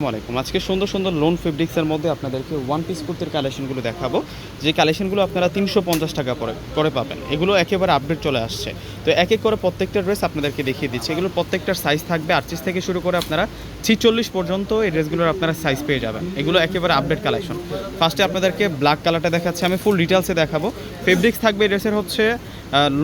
আসসালামাইকুম আজকে সুন্দর সুন্দর লোন ফেব্রিক্সের মধ্যে আপনাদেরকে ওয়ান পিস কুর্তির কালেকশনগুলো দেখাবো। যে কালেকশনগুলো আপনারা তিনশো পঞ্চাশ টাকা করে করে পাবেন। এগুলো একেবারে আপডেট চলে আসছে। তো এক এক করে প্রত্যেকটা ড্রেস আপনাদেরকে দেখিয়ে দিচ্ছি। এগুলোর প্রত্যেকটার সাইজ থাকবে আটত্রিশ থেকে শুরু করে আপনারা ছিচল্লিশ পর্যন্ত এই ড্রেসগুলোর আপনারা সাইজ পেয়ে যাবেন। এগুলো একেবারে আপডেট কালেকশন ফার্স্টে আপনাদেরকে ব্ল্যাক কালারটা দেখাচ্ছি। আমি ফুল ডিটেলসে দেখাবো। ফেব্রিক্স থাকবে ড্রেসের হচ্ছে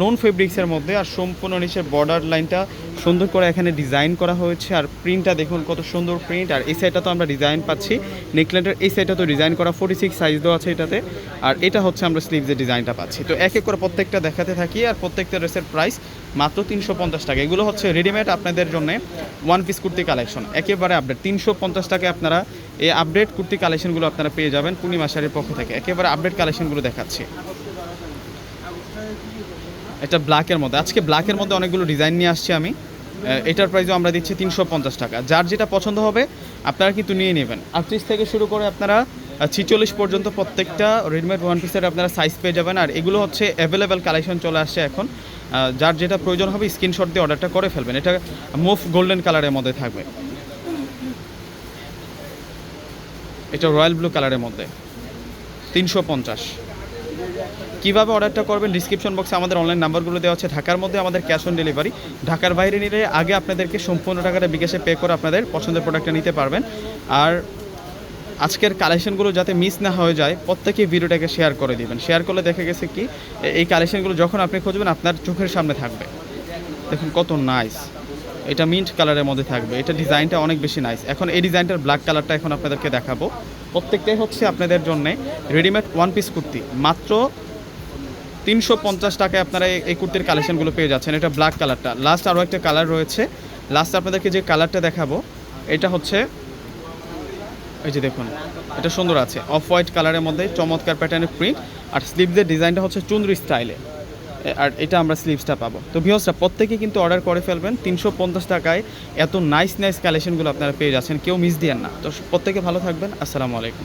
লোন ফেব্রিক্সের মধ্যে আর সম্পূর্ণ নিচের বর্ডার লাইনটা সুন্দর করে এখানে ডিজাইন করা হয়েছে। আর প্রিন্টটা দেখুন কত সুন্দর প্রিন্ট আর এই সাইডটা তো আমরা ডিজাইন পাচ্ছি। নেকলেটের এই সাইডটা তো ডিজাইন করা ফোর্টি সিক্স সাইজ দেওয়া আছে এটাতে। আর এটা হচ্ছে আমরা স্লিভসের ডিজাইনটা পাচ্ছি। তো এক এক করে প্রত্যেকটা দেখাতে থাকি। আর প্রত্যেকটা ড্রেসের প্রাইস মাত্র তিনশো পঞ্চাশ টাকা। এগুলো হচ্ছে রেডিমেড আপনাদের জন্য ওয়ান পিস কুর্তি কালেকশন একেবারে আপডেট তিনশো পঞ্চাশ টাকায় আপনারা এই আপডেট কুর্তি কালেকশনগুলো আপনারা পেয়ে যাবেন পূর্ণিমা শাড়ির পক্ষ থেকে। একেবারে আপডেট কালেকশনগুলো দেখাচ্ছি। এটা ব্ল্যাকের মধ্যে। আজকে ব্ল্যাকের মধ্যে অনেকগুলো ডিজাইন নিয়ে আসছি আমি। এটার প্রাইসও আমরা দিচ্ছি তিনশো পঞ্চাশ টাকা। যার যেটা পছন্দ হবে, আপনারা কিন্তু নিয়ে নেবেন। আটত্রিশ থেকে শুরু করে আপনারা ছিচল্লিশ পর্যন্ত প্রত্যেকটা রেডিমেড ওয়ান পিসের আপনারা সাইজ পেয়ে যাবেন। আর এগুলো হচ্ছে অ্যাভেলেবেল কালেকশন চলে আসছে এখন। যার যেটা প্রয়োজন হবে স্ক্রিনশট দিয়ে অর্ডারটা করে ফেলবেন। এটা মুভ গোল্ডেন কালারের মধ্যে থাকবে। এটা রয়্যাল ব্লু কালারের মধ্যে। তিনশো পঞ্চাশ। কীভাবে অর্ডারটা করবেন ডিসক্রিপশন বক্সে আমাদের অনলাইন নাম্বারগুলো দেওয়া আছে। ঢাকার মধ্যে আমাদের ক্যাশ অন ডেলিভারি ঢাকার বাইরে নিলে আগে আপনাদেরকে সম্পূর্ণ টাকাটা বিকাশে পে করে আপনাদের পছন্দের প্রোডাক্টটা নিতে পারবেন। আর আজকের কালেকশনগুলো যাতে মিস না হয়ে যায় প্রত্যেকেই ভিডিওটাকে শেয়ার করে দিবেন। শেয়ার করলে দেখা গেছে কি, এই কালেকশনগুলো যখন আপনি খুঁজবেন, আপনার চোখের সামনে থাকবে। দেখুন কত নাইস এটা মিন্ট কালারের মধ্যে থাকবে। এটা ডিজাইনটা অনেক বেশি নাইস এখন এই ডিজাইনটার ব্ল্যাক কালারটা এখন আপনাদেরকে দেখাবো। প্রত্যেকটাই হচ্ছে আপনাদের জন্য রেডিমেড ওয়ান পিস কুর্তি। মাত্র তিনশো পঞ্চাশ টাকায় আপনারা এই- কুর্তির কালেকশনগুলো পেয়ে যাচ্ছেন। এটা ব্ল্যাক কালারটা লাস্ট আরও একটা কালার রয়েছে। লাস্ট আপনাদেরকে যে কালারটা দেখাবো, এটা হচ্ছে, এই যে দেখুন, এটা সুন্দর আছে। অফ হোয়াইট কালারের মধ্যে চমৎকার প্যাটার্নের প্রিন্ট আর স্লিভসের ডিজাইনটা হচ্ছে চুনরি স্টাইলে আর এটা আমরা স্লিপসটা পাবো। তো ভিউসরা প্রত্যেকে কিন্তু অর্ডার করে ফেলবেন। তিনশো পঞ্চাশ টাকায় এত নাইস নাইস কালেকশনগুলো আপনারা পেয়ে যাচ্ছেন। কেউ মিস দিয়েন না। তো প্রত্যেকে ভালো থাকবেন। আসসালামু আলাইকুম।